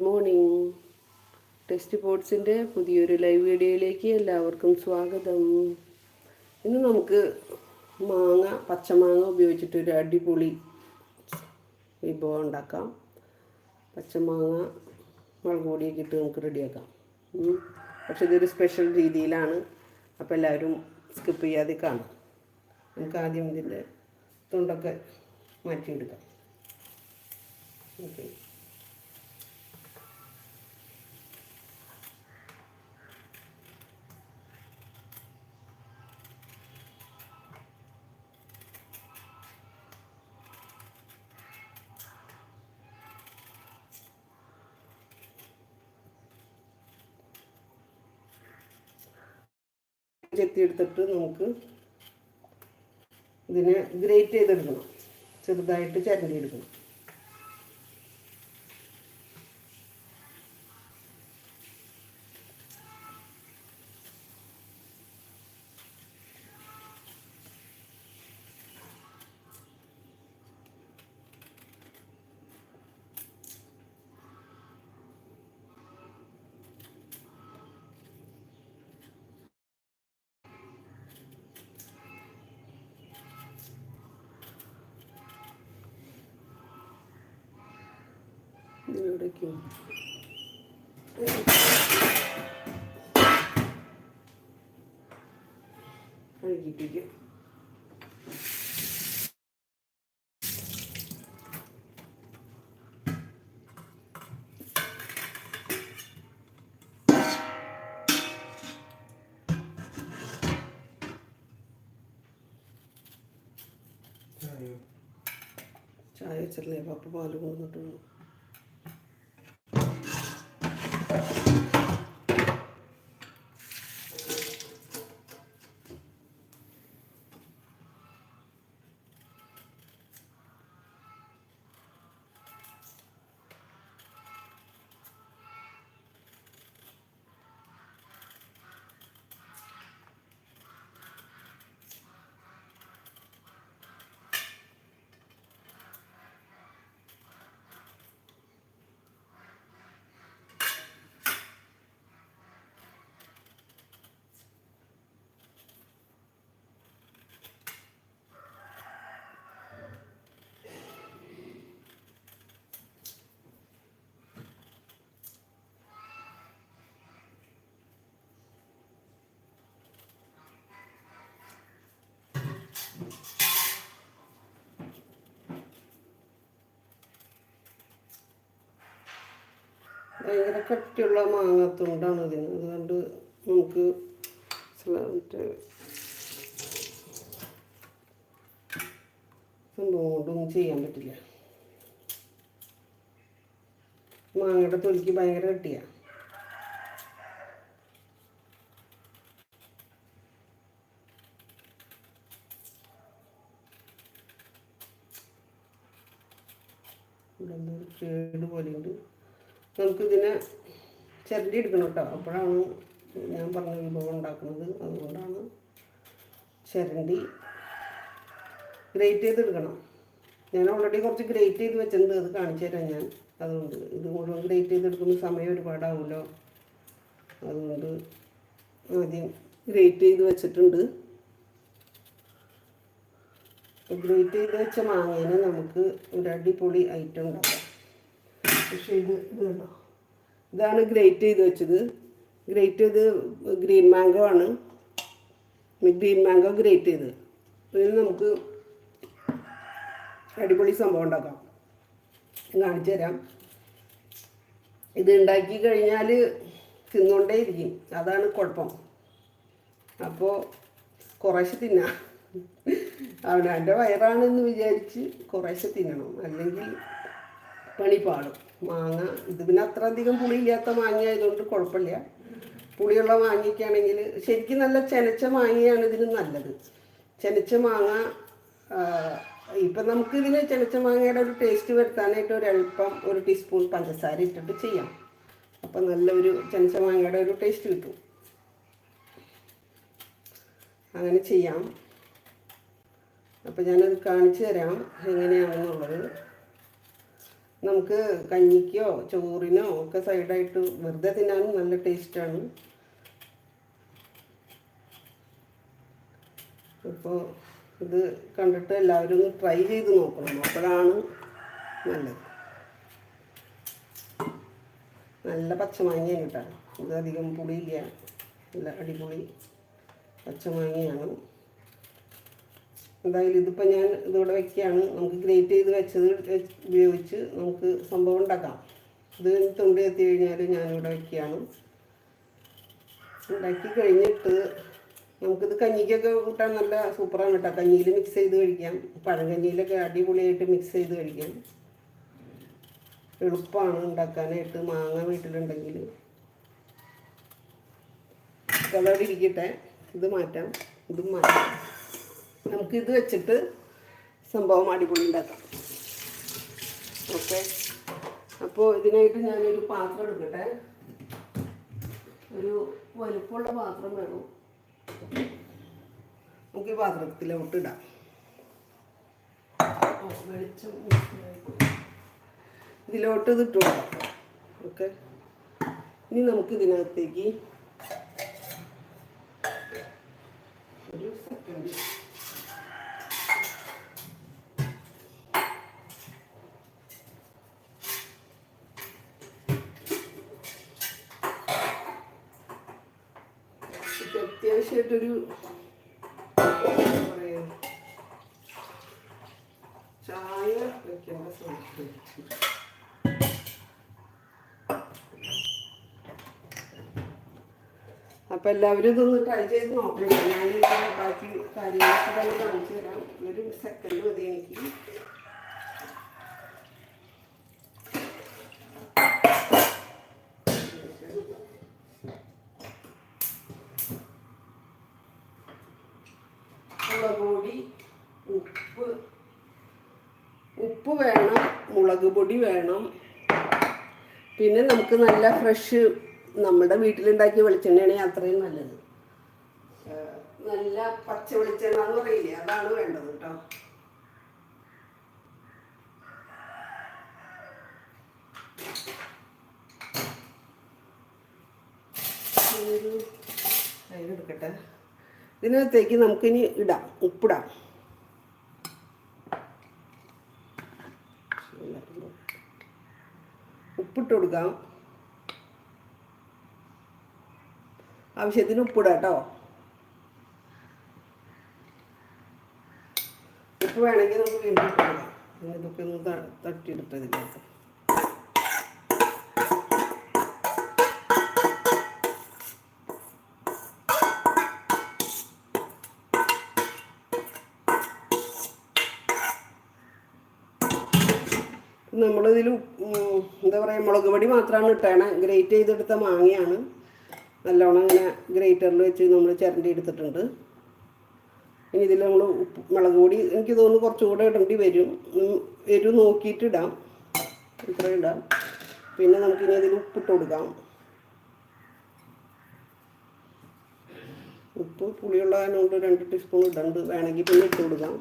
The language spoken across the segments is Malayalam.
Good morning. ടെസ്റ്റ് പോട്ട്സിന്റെ പുതിയൊരു ലൈവ് വീഡിയോയിലേക്ക് എല്ലാവർക്കും സ്വാഗതം. ഇന്ന് നമുക്ക് മാങ്ങ പച്ചമാങ്ങ ഉപയോഗിച്ചിട്ടൊരു അടിപൊളി വിഭവം ഉണ്ടാക്കാം. പച്ചമാങ്ങ മുളക് പൊടിയൊക്കെ ഇട്ട് നമുക്ക് റെഡിയാക്കാം. പക്ഷെ ഇതൊരു സ്പെഷ്യൽ രീതിയിലാണ്. അപ്പോൾ എല്ലാവരും സ്കിപ്പ് ചെയ്യാതെ കാണും. നമുക്ക് ആദ്യം ഇതിന്റെ തൊണ്ടൊക്കെ മാറ്റിയെടുക്കാം. ഓക്കെ ചെത്തിയെടുത്തിട്ട് നമുക്ക് ഇതിനെ ഗ്രേറ്റ് ചെയ്തെടുക്കണം. ചെറുതായിട്ട് ചരണ്ടി എടുക്കണം ഇതിലൂടെയൊക്കെ കഴുകിപ്പിക്കും. ചായ. വെച്ചിട്ടില്ലേ? പപ്പ പാൽ കൊണ്ടിട്ടുള്ളൂ ഭയങ്കര കട്ടിയുള്ള മാങ്ങാത്തുണ്ടാണ് ഇതിന് അതുകൊണ്ട് നമുക്ക് സംഭവം ചെയ്യാൻ പറ്റില്ല. മാങ്ങയുടെ തൊലിക്ക് ഭയങ്കര കട്ടിയാ. ഇവിടെ പോലെയുണ്ട് നമുക്കിതിനെ ചിരണ്ടി എടുക്കണം കേട്ടോ. അപ്പോഴാണ് ഞാൻ പറഞ്ഞ വിഭവം ഉണ്ടാക്കുന്നത്. അതുകൊണ്ടാണ് ചിരണ്ടി ഗ്രേറ്റ് ചെയ്തെടുക്കണം. ഞാൻ ഓൾറെഡി കുറച്ച് ഗ്രേറ്റ് ചെയ്ത് വെച്ചിട്ടുണ്ട്. അത് കാണിച്ചു തരാം ഞാൻ. അതുകൊണ്ട് ഇത് മുഴുവൻ ഗ്രേറ്റ് ചെയ്തെടുക്കുന്ന സമയം ഒരുപാടാവുമല്ലോ അതുകൊണ്ട് ആദ്യം ഗ്രേറ്റ് ചെയ്ത് വെച്ചിട്ടുണ്ട്. ഗ്രേറ്റ് ചെയ്ത് വെച്ച മാങ്ങേനെ നമുക്ക് ഒരു അടിപൊളി ഐറ്റം ഉണ്ടാക്കാം. ഇതാണ് ഗ്രേറ്റ് ചെയ്ത് വെച്ചത്. ഗ്രേറ്റ് ചെയ്ത് ഗ്രീൻ മാംഗോ ആണ്. ഗ്രീൻ മാംഗോ ഗ്രേറ്റ് ചെയ്ത്. ഇതിന് നമുക്ക് അടിപൊളി സംഭവം ഉണ്ടാക്കാം. കാണിച്ചു തരാം. ഇത് ഉണ്ടാക്കി കഴിഞ്ഞാൽ തിന്നുകൊണ്ടേ ഇരിക്കും. അതാണ് കുഴപ്പം. അപ്പോൾ കുറേശ്ശെ തിന്നാം. അവനവന്റെ വയറാണെന്ന് വിചാരിച്ച് കുറേശ്ശെ തിന്നണം. അല്ലെങ്കിൽ പണി പാടും മാങ്ങ ഇത് പിന്നെ അത്ര അധികം പുളിയില്ലാത്ത മാങ്ങ ആയതുകൊണ്ട് കുഴപ്പമില്ല. പുളിയുള്ള മാങ്ങയ്ക്കാണെങ്കിൽ ശരിക്കും നല്ല ചെനച്ച മാങ്ങയാണ് ഇതിന് നല്ലത്. ചെനച്ച മാങ്ങ ഇപ്പം നമുക്ക് ഇതിന് ചെനച്ച മാങ്ങയുടെ ഒരു ടേസ്റ്റ് വരുത്താനായിട്ട് ഒരു അല്പം ഒരു ടീസ്പൂൺ പഞ്ചസാര ഇട്ടിട്ട് ചെയ്യാം. അപ്പം നല്ലൊരു ചെനച്ച മാങ്ങയുടെ ഒരു ടേസ്റ്റ് കിട്ടും. അങ്ങനെ ചെയ്യാം. അപ്പം ഞാനത് കാണിച്ചു തരാം എങ്ങനെയാണെന്നുള്ളത്. നമുക്ക് കഞ്ഞിക്കോ ചോറിനോ ഒക്കെ സൈഡായിട്ട് വെറുതെ തിന്നാനും നല്ല ടേസ്റ്റാണ്. അപ്പോൾ ഇത് കണ്ടിട്ട് എല്ലാവരും ഒന്ന് ട്രൈ ചെയ്ത് നോക്കണം. അപ്പോഴാണ് നല്ലത്. നല്ല പച്ചമാങ്ങയാണ് കേട്ടോ. ഇത് അധികം പുളിയില്ല. നല്ല അടിപൊളി പച്ചമാങ്ങയാണ്. എന്തായാലും ഇതിപ്പോൾ ഞാൻ ഇതിവിടെ വെക്കുകയാണ്. നമുക്ക് ഗ്രേറ്റ് ചെയ്ത് വെച്ചത് വെച്ച് ഉപയോഗിച്ച് നമുക്ക് സംഭവം ഉണ്ടാക്കാം. ഇത് തൊണ്ടി എത്തി കഴിഞ്ഞാൽ ഞാനിവിടെ വെക്കുകയാണ്. ഉണ്ടാക്കി കഴിഞ്ഞിട്ട് നമുക്കിത് കഞ്ഞിക്കൊക്കെ കൂട്ടാൻ നല്ല സൂപ്പറാണ് കേട്ടോ. കഞ്ഞിയിൽ മിക്സ് ചെയ്ത് കഴിക്കാം. പഴങ്കഞ്ഞിയിലൊക്കെ അടിപൊളിയായിട്ട് മിക്സ് ചെയ്ത് കഴിക്കാം. എളുപ്പമാണ് ഉണ്ടാക്കാനായിട്ട് മാങ്ങ വീട്ടിലുണ്ടെങ്കിൽ. കളറിരിക്കട്ടെ ഇത് മാറ്റാം. ഇതും മാറ്റാം. നമുക്കിത് വെച്ചിട്ട് സംഭവം അടിപൊളി ഉണ്ടാക്കാം ഓക്കെ. അപ്പോൾ ഇതിനായിട്ട് ഞാനൊരു പാത്രം എടുക്കട്ടെ. ഒരു വലുപ്പമുള്ള പാത്രം വേണം. നമുക്ക് ഈ പാത്രത്തിലോട്ട് ഇടാം. വെളിച്ചം ഇതിലോട്ട് ഇത് ഇട്ട് കൊടുക്കാം. ഓക്കെ. ഇനി നമുക്ക് ഇതിനകത്തേക്ക് ഒരു സെക്കൻഡ് ഇത് അത്യാവശ്യമായിട്ടൊരു എന്താ പറയാ, ചായ അപ്പം എല്ലാവരും ഇതൊന്ന് ട്രൈ ചെയ്ത് നോക്കണം ഞാൻ ബാക്കി കാര്യങ്ങളൊക്കെ തന്നെ കാണിച്ചു തരാം. ഒരു സെക്കൻഡ് മതി എനിക്ക് മുളക് പൊടി ഉപ്പ് ഉപ്പ് വേണം മുളക് പൊടി വേണം. പിന്നെ നമുക്ക് നല്ല ഫ്രഷ് നമ്മുടെ വീട്ടിലുണ്ടാക്കിയ വെളിച്ചെണ്ണയാണ് അത്രയും നല്ലത്. നല്ല പച്ച വെളിച്ചെണ്ണ എന്ന് അതാണ് വേണ്ടത് കേട്ടോ. ഇതിനകത്തേക്ക് നമുക്കിനി ഇടാം. ഉപ്പിടാം ഉപ്പിട്ട് കൊടുക്കാം. ആവശ്യത്തിന് ഉപ്പിട കേട്ടോ ഉപ്പ് വേണമെങ്കിൽ നമുക്ക് വീണ്ടും ഇതൊക്കെ ഒന്ന് ത- നമ്മളിതിൽ എന്താ പറയുക മുളക് പൊടി മാത്രമാണ് ഇട്ടേണ ഗ്രേറ്റ് ചെയ്തെടുത്ത മാങ്ങയാണ്. നല്ലോണം ഇങ്ങനെ ഗ്രേറ്ററിൽ വെച്ച് നമ്മൾ ചിരണ്ടി എടുത്തിട്ടുണ്ട്. ഇനി ഇതിൽ നമ്മൾ ഉപ്പ് മുളക് പൊടി എനിക്ക് തോന്നുന്നു കുറച്ചുകൂടെ ഇടേണ്ടി വരും. എരിവ് നോക്കിയിട്ട് ഇടാം. ഇത്ര ഇടാം. പിന്നെ നമുക്കിനി ഇതിൽ ഉപ്പിട്ട് കൊടുക്കാം. ഉപ്പ് പുളിയുള്ളതിനോണ്ട് രണ്ട് ടീസ്പൂൺ ഇടണ്ട്. വേണമെങ്കിൽ പിന്നെ ഇട്ട് കൊടുക്കാം.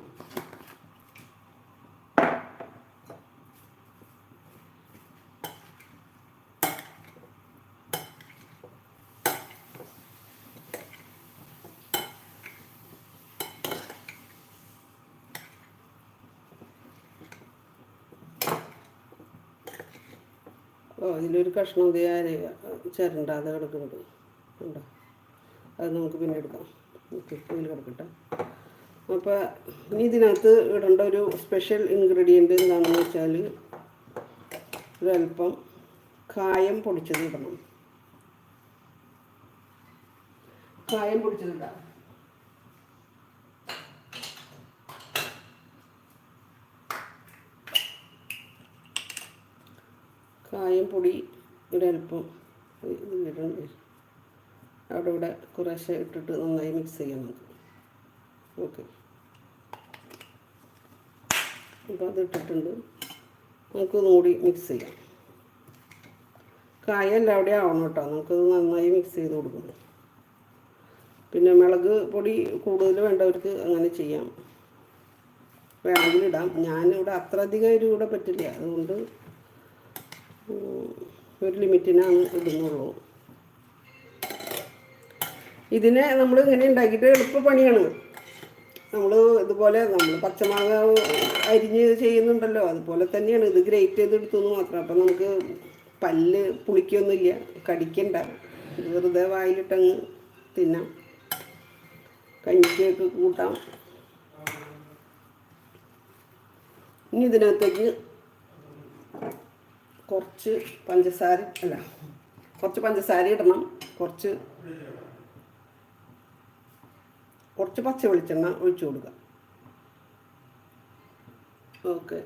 അതിലൊരു കഷ്ണം ദേ അര ചിരണ്ടാതെ കിടക്കുന്നുണ്ട് ഉണ്ടോ? അത് നമുക്ക് പിന്നെ എടുക്കാം. ഓക്കെ ഇതിൽ കിടക്കട്ടെ. അപ്പോൾ ഇനി ഇതിനകത്ത് ഇടേണ്ട ഒരു സ്പെഷ്യൽ ഇൻഗ്രീഡിയന്റ് എന്താണെന്ന് വെച്ചാൽ ഒരല്പം കായം പൊടിച്ചത് ഇടണം. കായം പൊടിച്ചത് ഇടാം. കായം പൊടി ഇവിടെ അല്പം അവിടെ ഇവിടെ കുറേശ്ശെ ഇട്ടിട്ട് നന്നായി മിക്സ് ചെയ്യാം നമുക്ക്. ഓക്കെ അപ്പോൾ അത് ഇട്ടിട്ടുണ്ട്. നമുക്ക് കൂടി മിക്സ് ചെയ്യാം. കായ അവിടെ ആവണം കേട്ടോ. നമുക്കത് നന്നായി മിക്സ് ചെയ്ത് കൊടുക്കണം. പിന്നെ മുളക് പൊടി കൂടുതൽ വേണ്ടവർക്ക് അങ്ങനെ ചെയ്യാം. വേണമെങ്കിൽ ഇടാം. ഞാനിവിടെ അത്ര അധികം എരിവ് പറ്റില്ല. അതുകൊണ്ട് ഒരു ലിമിറ്റിനാണ് ഇടുന്നുള്ളൂ. ഇതിനെ നമ്മൾ ഇങ്ങനെ ഉണ്ടാക്കിയിട്ട് എളുപ്പ പണിയാണ്. നമ്മൾ ഇതുപോലെ നമ്മൾ പച്ചമാങ്ങ അരിഞ്ഞ് ചെയ്യുന്നുണ്ടല്ലോ അതുപോലെ തന്നെയാണ്. ഇത് ഗ്രേറ്റ് ചെയ്ത് എടുത്തെന്ന് മാത്രം. അപ്പം നമുക്ക് പല്ല് പുളിക്കൊന്നുമില്ല കടിക്കണ്ട. വെറുതെ വായിലിട്ടങ്ങ് തിന്നാം. കഞ്ഞിക്കൊക്കെ കൂട്ടാം. ഇനി ഇതിനകത്തേക്ക് കുറച്ച് പഞ്ചസാര അല്ല കുറച്ച് പഞ്ചസാര ഇടണം. കുറച്ച് കുറച്ച് പച്ച വെളിച്ചെണ്ണ ഒഴിച്ചു കൊടുക്കുക. ഓക്കെ.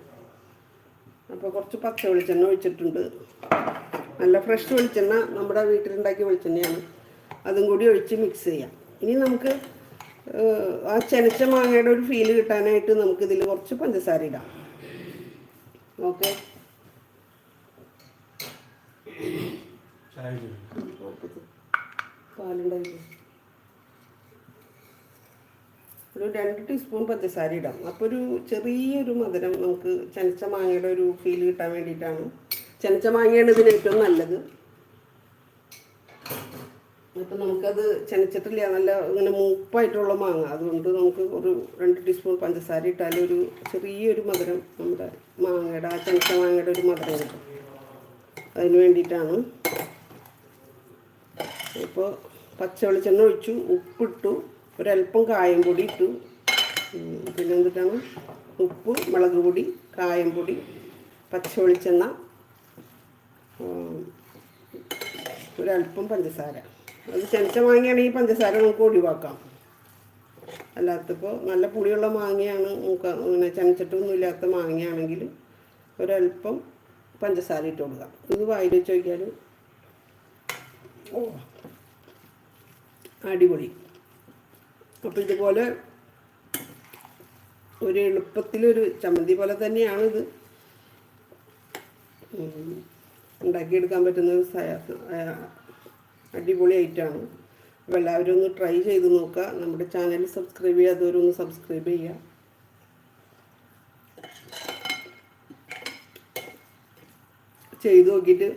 അപ്പോൾ കുറച്ച് പച്ച വെളിച്ചെണ്ണ ഒഴിച്ചിട്ടുണ്ട്. നല്ല ഫ്രഷ് വെളിച്ചെണ്ണ നമ്മുടെ വീട്ടിലുണ്ടാക്കിയ വെളിച്ചെണ്ണയാണ്. അതും കൂടി ഒഴിച്ച് മിക്സ് ചെയ്യാം. ഇനി നമുക്ക് ആ ചെനച്ച മാങ്ങയുടെ ഒരു ഫീൽ കിട്ടാനായിട്ട് നമുക്കിതിൽ കുറച്ച് പഞ്ചസാര ഇടാം. ഓക്കെ. ഒരു രണ്ട് ടീസ്പൂൺ പഞ്ചസാര ഇടാം. അപ്പോൾ ഒരു ചെറിയൊരു മധുരം നമുക്ക് ചനച്ച മാങ്ങയുടെ ഒരു ഫീൽ കിട്ടാൻ വേണ്ടിയിട്ടാണ്. ചനച്ച മാങ്ങയാണ് ഇതിന് ഏറ്റവും നല്ലത്. അപ്പം നമുക്കത് ചെനച്ചിട്ടില്ല. നല്ല ഇങ്ങനെ മൂപ്പായിട്ടുള്ള മാങ്ങ. അതുകൊണ്ട് നമുക്ക് ഒരു രണ്ട് ടീസ്പൂൺ പഞ്ചസാര ഇട്ടാൽ ഒരു ചെറിയൊരു മധുരം നമ്മുടെ മാങ്ങയുടെ ആ ചെനച്ച മാങ്ങയുടെ ഒരു മധുരം കിട്ടും. അതിന് വേണ്ടിയിട്ടാണ്. ഇപ്പോൾ പച്ച വെളിച്ചെണ്ണ ഒഴിച്ചു ഉപ്പിട്ടു ഒരല്പം കായം പൊടി ഇട്ടു. പിന്നെ എന്തിട്ടാണ്? ഉപ്പ് മുളക് പൊടി കായം പൊടി പച്ച വെളിച്ചെണ്ണ ഒരല്പം പഞ്ചസാര. അത് ചെനച്ച മാങ്ങയാണെങ്കിൽ പഞ്ചസാര നമുക്ക് ഒഴിവാക്കാം. അല്ലാത്തപ്പോൾ നല്ല പുളിയുള്ള മാങ്ങയാണ് നമുക്ക് അങ്ങനെ ചെനച്ചിട്ടൊന്നും ഇല്ലാത്ത മാങ്ങയാണെങ്കിൽ ഒരല്പം പഞ്ചസാര ഇട്ട് കൊടുക്കാം. ഇത് വായിൽ വെച്ച് നോക്കിയാൽ ഓ അടിപൊളി. അപ്പോൾ ഇതുപോലെ ഒരു എളുപ്പത്തിലൊരു ചമ്മന്തി പോലെ തന്നെയാണ് ഇത് ഉണ്ടാക്കിയെടുക്കാൻ പറ്റുന്ന ആണ് അടിപൊളി ഐറ്റമാണ് അപ്പോൾ എല്ലാവരും ഒന്ന് ട്രൈ ചെയ്ത് നോക്കുക. നമ്മുടെ ചാനൽ സബ്സ്ക്രൈബ് ചെയ്യാത്തവരൊന്ന് സബ്സ്ക്രൈബ് ചെയ്യുക. ചെയ്ത് നോക്കിയിട്ട്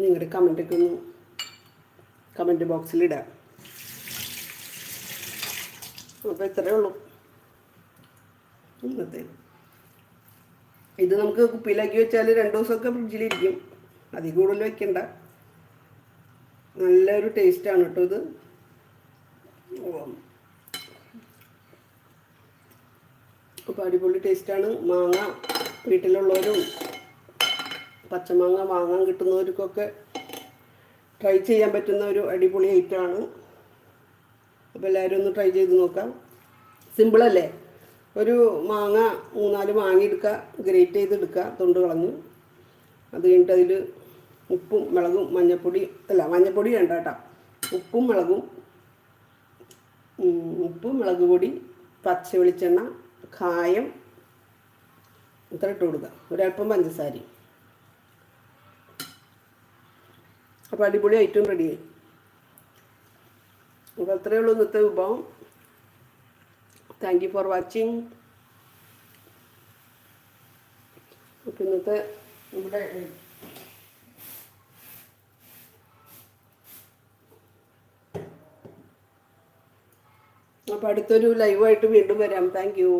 നിങ്ങളുടെ കമന്റൊക്കെ ഒന്ന് കമന്റ് ബോക്സിൽ ഇടാം അപ്പോൾ ഇത്രയേ ഉള്ളൂ. ഇന്നത്തെ. ഇത് നമുക്ക് കുപ്പിയിലാക്കി വെച്ചാൽ രണ്ട് ദിവസമൊക്കെ ഫ്രിഡ്ജിലിരിക്കും. അതിൽ കൂടുതൽ വെക്കണ്ട. നല്ലൊരു ടേസ്റ്റാണ് കേട്ടോ ഇത്. അപ്പോൾ അടിപൊളി ടേസ്റ്റാണ് മാങ്ങ വീട്ടിലുള്ളവരും പച്ചമാങ്ങ മാങ്ങ കിട്ടുന്നവർക്കൊക്കെ ട്രൈ ചെയ്യാൻ പറ്റുന്ന ഒരു അടിപൊളി ഐറ്റമാണ് അപ്പോൾ എല്ലാവരും ഒന്ന് ട്രൈ ചെയ്ത് നോക്കാം. സിമ്പിളല്ലേ ഒരു മാങ്ങ മൂന്നാൽ മാങ്ങ എടുക്കുക ഗ്രേറ്റ് ചെയ്തെടുക്കുക തൊണ്ട് കളഞ്ഞ്. അത് കഴിഞ്ഞിട്ട് അതിൽ ഉപ്പും മുളകും മഞ്ഞപ്പൊടി അല്ല മഞ്ഞപ്പൊടി വേണ്ട കേട്ടോ. ഉപ്പും മുളകും ഉപ്പും മുളക് പൊടി പച്ച വെളിച്ചെണ്ണ കായം ഇത്ര ഇട്ട് കൊടുക്കുക. ഒരല്പം പഞ്ചസാരയും. അപ്പോൾ അടിപൊളി ഐറ്റം റെഡിയായി അപ്പോൾ അത്രയേ ഉള്ളൂ ഇന്നത്തെ വിഭവം താങ്ക് യു ഫോർ വാച്ചിങ് അപ്പം ഇന്നത്തെ നമ്മുടെ അപ്പോൾ അടുത്തൊരു ലൈവായിട്ട് വീണ്ടും വരാം. Thank you